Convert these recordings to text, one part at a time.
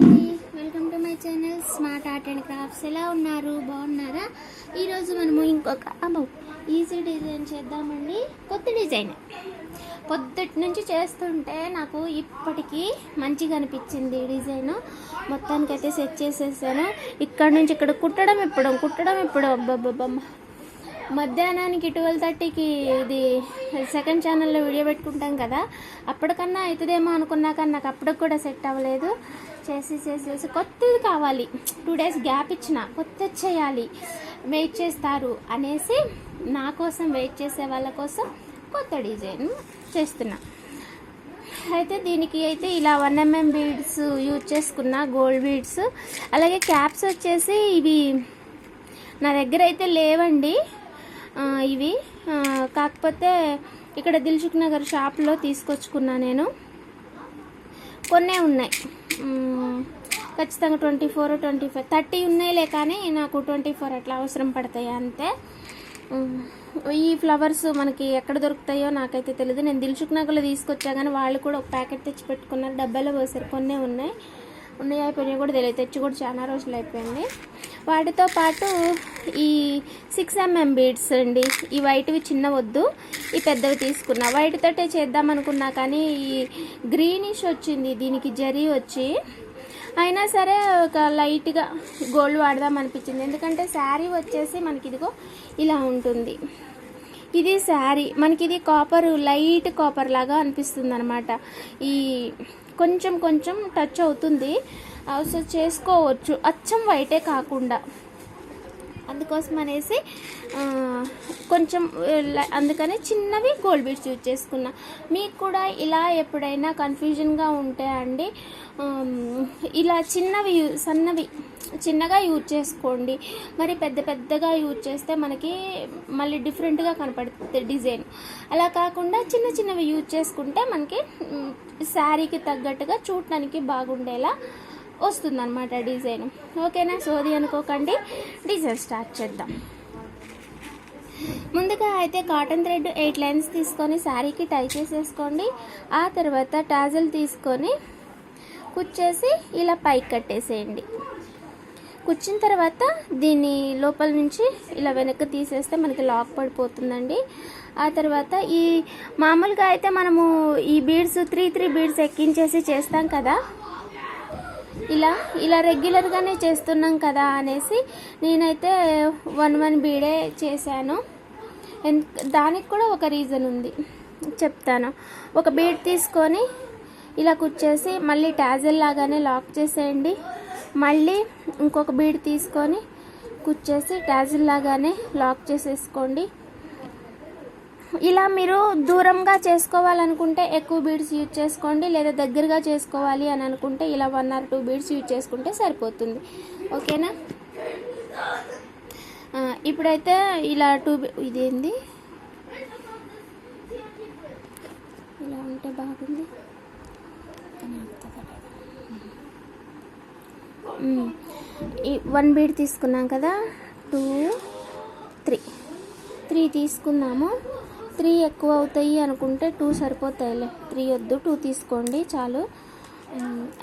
అండి welcome to my channel smart art and crafts ఎలా ఉన్నారు? బాగున్నారా? ఈరోజు మనము ఇంకొక అమ్మో ఈజీ డిజైన్ చేద్దామండి. కొత్త డిజైన్ పొద్దుటి నుంచి చేస్తుంటే నాకు ఇప్పటికీ మంచిగా అనిపించింది డిజైన్ మొత్తానికి అయితే సెట్ చేసేసాను. ఇక్కడ నుంచి ఇక్కడ కుట్టడం ఇప్పడం కుట్టడం ఇప్పడం అబ్బబ్బబ్బమ్మ. మధ్యాహ్నానికి ట్వెల్వ్ థర్టీకి ఇది సెకండ్ ఛానల్లో వీడియో పెట్టుకుంటాం కదా. అప్పటికన్నా అవుతుందేమో అనుకున్నా కానీ నాకు అప్పటికి కూడా సెట్ అవ్వలేదు. చేసి చేసి చేసి కొత్తది కావాలి. టూ డేస్ గ్యాప్ ఇచ్చిన కొత్తది చేయాలి. వెయిట్ చేస్తారు అనేసి నా కోసం వెయిట్ చేసే వాళ్ళ కోసం కొత్త డిజైన్ చేస్తున్నా. అయితే దీనికి అయితే ఇలా వన్ ఎంఎం బీడ్స్ యూజ్ చేసుకున్న గోల్డ్ బీడ్స్ అలాగే క్యాప్స్ వచ్చేసి ఇవి నా దగ్గర అయితే లేవండి. ఇవి. కాకపోతే ఇక్కడ దిల్సుఖ్ నగర్ షాప్లో తీసుకొచ్చుకున్నా నేను. కొన్నే ఉన్నాయి. ఖచ్చితంగా twenty four twenty five. Thirty ఉన్నాయిలే కానీ నాకు ట్వంటీ ఫోర్ అట్లా అవసరం పడతాయి అంతే ఈ ఫ్లవర్స్ మనకి ఎక్కడ దొరుకుతాయో నాకైతే తెలియదు నేను దిల్సుఖ్ నగర్లో తీసుకొచ్చా కానీ వాళ్ళు కూడా ఒక ప్యాకెట్ తెచ్చి పెట్టుకున్నారు. డబ్బాలో పోసారు. కొన్నే ఉన్నాయి. ఉన్నాయి అయిపోయినాయి కూడా తెలియదు. తెచ్చి కూడా చాలా రోజులు అయిపోయింది. వాటితో పాటు ఈ సిక్స్ ఎంఎం బీడ్స్ అండి. ఈ వైట్వి చిన్న వద్దు ఈ పెద్దవి తీసుకున్నా. వైట్తోటే చేద్దాం అనుకున్నా కానీ ఈ గ్రీనిష్ వచ్చింది దీనికి జరీ వచ్చి. అయినా సరే ఒక లైట్గా గోల్డ్ వాడదాం అనిపించింది. ఎందుకంటే శారీ వచ్చేసి మనకి ఇదిగో ఇలా ఉంటుంది. ఇది శారీ మనకి ఇది కాపర్ లైట్ కాపర్ లాగా అనిపిస్తుంది అనమాట ఈ కొంచెం కొంచెం టచ్ అవుతుంది. అవసరం చేసుకోవచ్చు. అచ్చం వైటే కాకుండా. అందుకోసం అనేసి కొంచెం అందుకని చిన్నవి గోల్డ్ బీడ్స్ యూజ్ చేసుకున్నా. మీకు కూడా ఇలా ఎప్పుడైనా కన్ఫ్యూజన్గా ఉంటే అండి ఇలా చిన్నవి సన్నవి చిన్నగా యూజ్ చేసుకోండి. మరి పెద్ద పెద్దగా యూజ్ చేస్తే మనకి మళ్ళీ డిఫరెంట్గా కనపడుతుంది డిజైన్. అలా కాకుండా చిన్న చిన్నవి యూజ్ చేసుకుంటే మనకి శారీకి తగ్గట్టుగా చూడటానికి బాగుండేలా వస్తుందన్నమాట డిజైన్. ఓకేనా? సోది అనుకోకండి. డిజైన్ స్టార్ట్ చేద్దాం. ముందుగా అయితే కాటన్ థ్రెడ్ ఎయిట్ లైన్స్ తీసుకొని శారీకి టై చేసేసుకోండి. ఆ తర్వాత టాజల్ తీసుకొని కుచ్చేసి ఇలా పైకి కట్టేసేయండి. కుచ్చిన తర్వాత దీన్ని లోపల నుంచి ఇలా వెనక్కి తీసేస్తే మనకి లాక్ పడిపోతుందండి. ఆ తర్వాత ఈ మామూలుగా అయితే మనము ఈ బీడ్స్ త్రీ త్రీ బీడ్స్ ఎక్కించేసి చేస్తాం కదా. ఇలా ఇలా రెగ్యులర్గానే చేస్తున్నాం కదా అనేసి నేనైతే వన్ వన్ బీడే చేశాను. ఎన్- దానికి కూడా ఒక రీజన్ ఉంది. చెప్తాను. ఒక బీడ్ తీసుకొని ఇలా కుచ్చేసి మళ్ళీ టాజల్ లాగానే లాక్ చేసేయండి. మళ్ళీ ఇంకొక బీడ్ తీసుకొని కుచ్చేసి టాజిల్ లాగానే లాక్ చేసేసుకోండి. ఇలా మీరు దూరంగా చేసుకోవాలనుకుంటే ఎక్కువ బీడ్స్ యూజ్ చేసుకోండి లేదా దగ్గరగా చేసుకోవాలి అని అనుకుంటే ఇలా one or two beads use చేసుకుంటే సరిపోతుంది. ఓకేనా? ఇప్పుడైతే ఇలా టూ ఇదేంది? ఇలా ఉంటే బాగుంది. ఈ వన్ బీడ్ తీసుకున్నాం కదా? టూ త్రీ త్రీ తీసుకున్నాము. త్రీ ఎక్కువ అవుతాయి అనుకుంటే టూ సరిపోతాయిలే. త్రీ వద్దు టూ తీసుకోండి చాలు.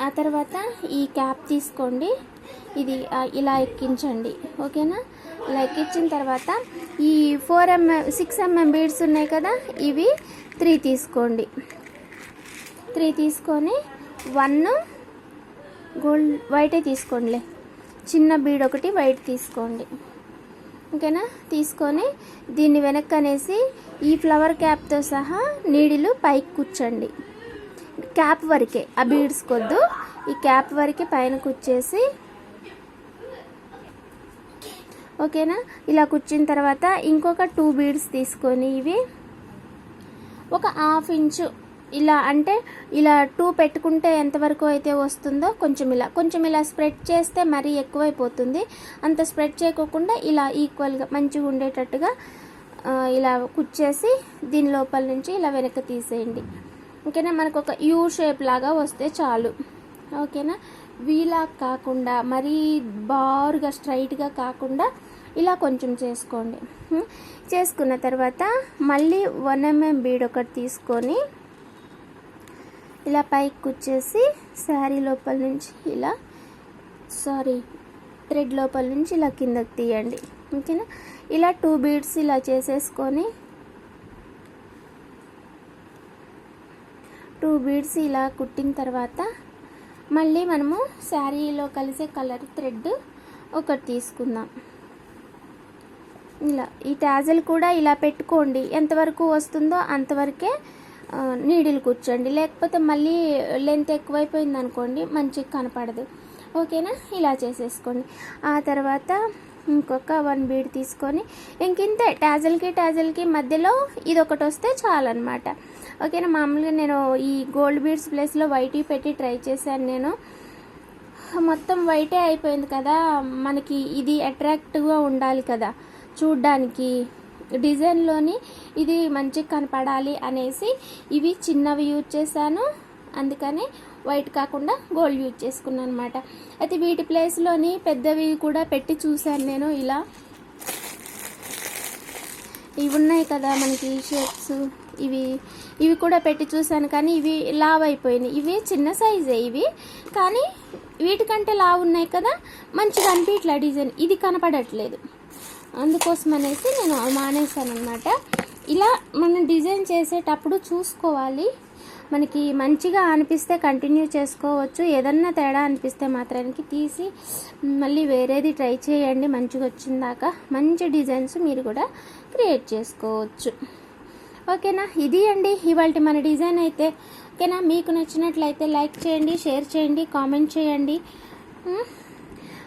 ఆ తర్వాత ఈ క్యాప్ తీసుకోండి. ఇది ఇలా ఎక్కించండి. ఓకేనా? ఇలా ఎక్కించిన తర్వాత ఈ four MM six MM beads ఉన్నాయి కదా ఇవి త్రీ తీసుకోండి. త్రీ తీసుకొని వన్ గోల్డ్ వైటే తీసుకోండిలే. చిన్న బీడ్ ఒకటి వైట్ తీసుకోండి. ఓకేనా? తీసుకొని దీన్ని వెనక్కి అనేసి ఈ ఫ్లవర్ క్యాప్తో సహా నీడిలు పైకి కూర్చోండి. క్యాప్ వరకే ఆ బీడ్స్ కొద్దు. ఈ క్యాప్ వరకే పైన కూర్చేసి ఓకేనా? ఇలా కూర్చిన తర్వాత ఇంకొక టూ బీడ్స్ తీసుకొని ఇవి ఒక హాఫ్ ఇంచు ఇలా అంటే ఇలా టూ పెట్టుకుంటే ఎంతవరకు అయితే వస్తుందో కొంచెం ఇలా కొంచెం ఇలా స్ప్రెడ్ చేస్తే మరీ ఎక్కువైపోతుంది. అంత స్ప్రెడ్ చేయకోకుండా ఇలా ఈక్వల్గా మంచిగా ఉండేటట్టుగా ఇలా కుచ్చేసి దీని లోపల నుంచి ఇలా వెనక్కి తీసేయండి. ఓకేనా? మనకు ఒక యూ షేప్ లాగా వస్తే చాలు. ఓకేనా? వీలా కాకుండా మరీ బారుగా స్ట్రైట్గా కాకుండా ఇలా కొంచెం చేసుకోండి. చేసుకున్న తర్వాత మళ్ళీ వన్ ఎంఎం బీడ్ ఒకటి తీసుకొని ఇలా పైకి కుచ్చేసి శారీ లోపల నుంచి ఇలా సారీ థ్రెడ్ లోపల నుంచి ఇలా కిందకి తీయండి. ఓకేనా? ఇలా టూ బీడ్స్ ఇలా చేసేసుకొని టూ బీడ్స్ ఇలా కుట్టిన తర్వాత మళ్ళీ మనము శారీలో కలిసే కలర్ థ్రెడ్ ఒకటి తీసుకుందాం. ఇలా ఈ టాజల్ కూడా ఇలా పెట్టుకోండి. ఎంతవరకు వస్తుందో అంతవరకే నీడిల్ కూర్చోండి. లేకపోతే మళ్ళీ లెంత్ ఎక్కువైపోయింది అనుకోండి మంచిగా కనపడదు. ఓకేనా? ఇలా చేసేసుకోండి. ఆ తర్వాత ఇంకొక వన్ బీడ్ తీసుకొని ఇంక ఇంతే. టాజల్కి టాజల్కి మధ్యలో ఇది ఒకటి వస్తే చాలన్నమాట. ఓకేనా? మామూలుగా నేను ఈ గోల్డ్ బీడ్స్ ప్లేస్లో వైట్ పెట్టి ట్రై చేశాను నేను. మొత్తం వైటే అయిపోయింది కదా. మనకి ఇది అట్రాక్టివ్గా ఉండాలి కదా. చూడ్డానికి. డిజైన్లోని ఇది మంచిగా కనపడాలి అనేసి ఇవి చిన్నవి యూజ్ చేశాను. అందుకని వైట్ కాకుండా గోల్డ్ యూజ్ చేసుకున్నాను అనమాట అయితే వీటి ప్లేస్లోని పెద్దవి కూడా పెట్టి చూశాను నేను ఇలా. ఇవి ఉన్నాయి కదా మనకి షేప్స్. ఇవి ఇవి కూడా పెట్టి చూశాను కానీ ఇవి లావ్ అయిపోయినాయి. ఇవి చిన్న సైజే ఇవి. కానీ వీటికంటే లావు ఉన్నాయి కదా. మంచిగా అనిపించట్లే డిజైన్. ఇది కనపడట్లేదు. అందుకోసం అనేసి నేను మానేశాను అనమాట ఇలా మనం డిజైన్ చేసేటప్పుడు చూసుకోవాలి. మనకి మంచిగా అనిపిస్తే కంటిన్యూ చేసుకోవచ్చు. ఏదన్నా తేడా అనిపిస్తే మాత్రానికి తీసి మళ్ళీ వేరేది ట్రై చేయండి. మంచిగా వచ్చిందాక మంచి డిజైన్స్ మీరు కూడా క్రియేట్ చేసుకోవచ్చు. ఓకేనా? ఇది అండి. ఇవాళ మన డిజైన్ అయితే. ఓకేనా? మీకు నచ్చినట్లయితే లైక్ చేయండి షేర్ చేయండి కామెంట్ చేయండి.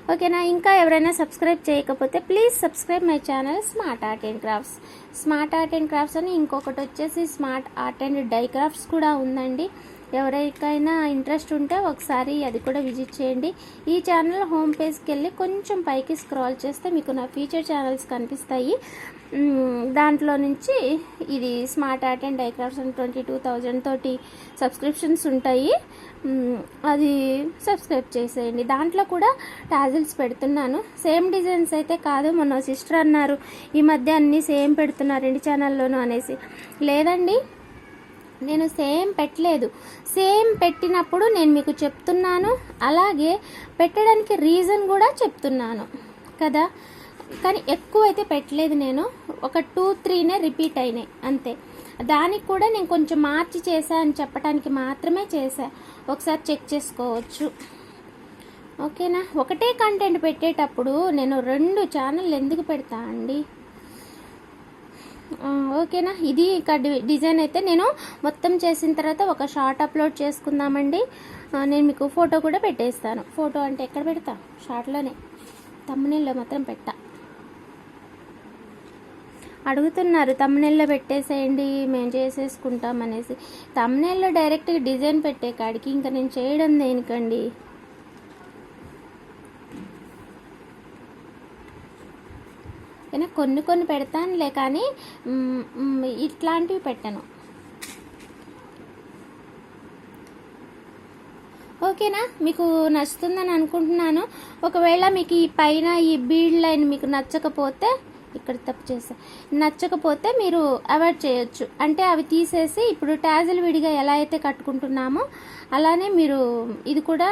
ఓకేనా? ఇంకా ఎవరైనా సబ్స్క్రైబ్ చేయకపోతే please subscribe my channel smart art and crafts. Smart art and crafts అని ఇంకొకటి వచ్చేసి smart art and DIY crafts కూడా ఉందండి. ఎవరికైనా ఇంట్రెస్ట్ ఉంటే ఒకసారి అది కూడా విజిట్ చేయండి. ఈ ఛానల్ హోమ్ పేజ్కి వెళ్ళి కొంచెం పైకి స్క్రాల్ చేస్తే మీకు నా ఫీచర్ ఛానల్స్ కనిపిస్తాయి. దాంట్లో నుంచి ఇది smart art and DIY crafts and twenty two thousand తోటి సబ్స్క్రిప్షన్స్ ఉంటాయి. అది సబ్స్క్రైబ్ చేసేయండి. దాంట్లో కూడా టాజిల్స్ పెడుతున్నాను. సేమ్ డిజైన్స్ అయితే కాదు మొన్న సిస్టర్ అన్నారు ఈ మధ్య అన్నీ సేమ్ పెడుతున్నారు రెండు ఛానల్లోనూ అనేసి. లేదండి నేను సేమ్ పెట్టలేదు. సేమ్ పెట్టినప్పుడు నేను మీకు చెప్తున్నాను. అలాగే పెట్టడానికి రీజన్ కూడా చెప్తున్నాను. కదా? కానీ ఎక్కువ అయితే పెట్టలేదు నేను. ఒక టూ త్రీనే రిపీట్ అయినాయి. అంతే. దానికి కూడా నేను కొంచెం మార్చి చేశా అని చెప్పడానికి మాత్రమే చేశా. ఒకసారి చెక్ చేసుకోవచ్చు. ఓకేనా? ఒకటే కంటెంట్ పెట్టేటప్పుడు నేను రెండు ఛానల్ ఎందుకు పెడతా అండి? ఓకేనా? ఇది ఇక డిజైన్ అయితే నేను మొత్తం చేసిన తర్వాత ఒక షార్ట్ అప్లోడ్ చేసుకుందామండి. నేను మీకు ఫోటో కూడా పెట్టేస్తాను. ఫోటో అంటే ఎక్కడ పెడతా? షార్ట్లోనే. తమ్మునీళ్ళలో మాత్రం పెట్టా. అడుగుతున్నారు తమ్మునెల్లో పెట్టేసేయండి మేము చేసేసుకుంటాం అనేసి. తమ్మునెల్లో డైరెక్ట్గా డిజైన్ పెట్టే కాడికి ఇంకా నేను చేయడం దేనికండి అయినా కొన్ని కొన్ని పెడతానులే కానీ ఇట్లాంటివి పెట్టను. ఓకేనా? మీకు నచ్చుతుందని అనుకుంటున్నాను. ఒకవేళ మీకు ఈ పైన ఈ బీడ్ లైన్ మీకు నచ్చకపోతే ఇక్కడ తప్పు చేసా నచ్చకపోతే మీరు అవాయిడ్ చేయొచ్చు. అంటే అవి తీసేసి ఇప్పుడు ట్యాజల్ విడిగా ఎలా అయితే కట్టుకుంటున్నామో అలానే మీరు ఇది కూడా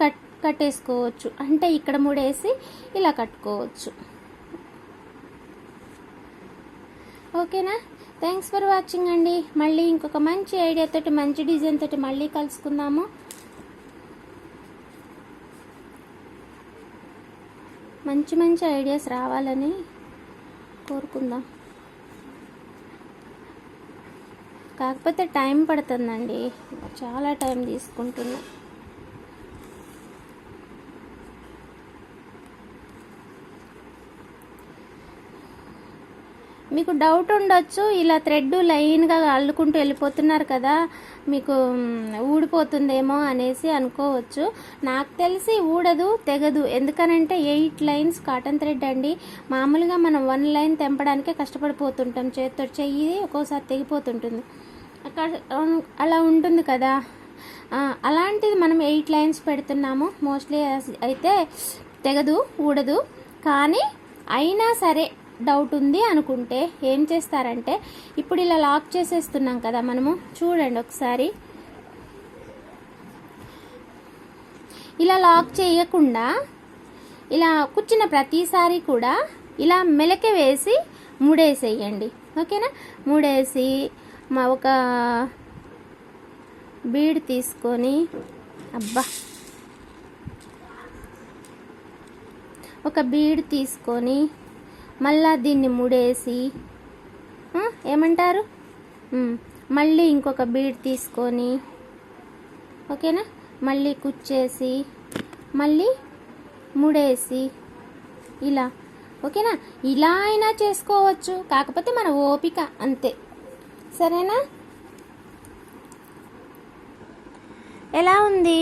కట్ కట్టేసుకోవచ్చు. అంటే ఇక్కడ మూడేసి ఇలా కట్టుకోవచ్చు. ఓకేనా? థ్యాంక్స్ ఫర్ వాచింగ్ అండి. మళ్ళీ ఇంకొక మంచి ఐడియా తోటి మంచి డిజైన్ తోటి మళ్ళీ కలుసుకుందాము. మంచి మంచి ఐడియాస్ రావాలని కోరుకుందాం. కాకపోతే టైం పడుతుందండి. చాలా టైం తీసుకుంటున్నాం. మీకు డౌట్ ఉండొచ్చు. ఇలా థ్రెడ్ లైన్గా అల్లుకుంటూ వెళ్ళిపోతున్నారు కదా మీకు ఊడిపోతుందేమో అనేసి అనుకోవచ్చు. నాకు తెలిసి ఊడదు తెగదు. ఎందుకనంటే ఎయిట్ లైన్స్ కాటన్ థ్రెడ్ అండి. మామూలుగా మనం వన్ లైన్ తెంపడానికే కష్టపడిపోతుంటాం. చేతితో చెయ్యి ఒక్కోసారి తెగిపోతుంటుంది. అక్కడ అలా ఉంటుంది కదా. అలాంటిది మనం ఎయిట్ లైన్స్ పెడుతున్నాము. మోస్ట్లీ అయితే తెగదు ఊడదు. కానీ అయినా సరే డౌట్ ఉంది అనుకుంటే ఏం చేస్తారంటే ఇప్పుడు ఇలా లాక్ చేసేస్తున్నాం కదా మనము చూడండి ఒకసారి. ఇలా లాక్ చేయకుండా ఇలా కూర్చున్న ప్రతిసారి కూడా ఇలా మెలక వేసి మూడేసేయండి. ఓకేనా? మూడేసి మా ఒక బీడ్ తీసుకొని అబ్బా! ఒక బీడ్ తీసుకొని మళ్ళా దీన్ని ముడేసి ఏమంటారు? మళ్ళీ ఇంకొక బీడ్ తీసుకొని ఓకేనా? మళ్ళీ కుచ్చేసి మళ్ళీ ముడేసి ఇలా ఓకేనా? ఇలా అయినా చేసుకోవచ్చు కాకపోతే మన ఓపిక అంతే. సరేనా? ఎలా ఉంది?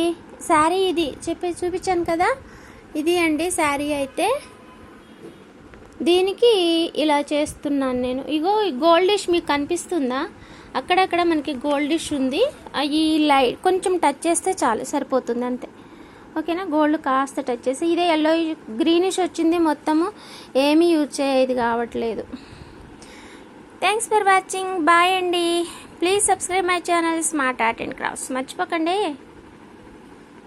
శారీ ఇది చెప్పి చూపించాను కదా? ఇది అండి శారీ అయితే. దీనికి ఇలా చేస్తున్నాను నేను. ఇగో ఈ గోల్డిష్ మీకు కనిపిస్తుందా? అక్కడక్కడ మనకి గోల్డిష్ ఉంది. అవి లైట్ కొంచెం టచ్ చేస్తే చాలు సరిపోతుంది అంతే. ఓకేనా? గోల్డ్ కాస్త టచ్ చేసి ఇదే ఎల్లో గ్రీనిష్ వచ్చింది మొత్తము. ఏమీ యూజ్ చేయదు కావట్లేదు. థ్యాంక్స్ ఫర్ వాచింగ్ బాయ్ అండి. Please subscribe my channel smart art and crafts మర్చిపోకండి.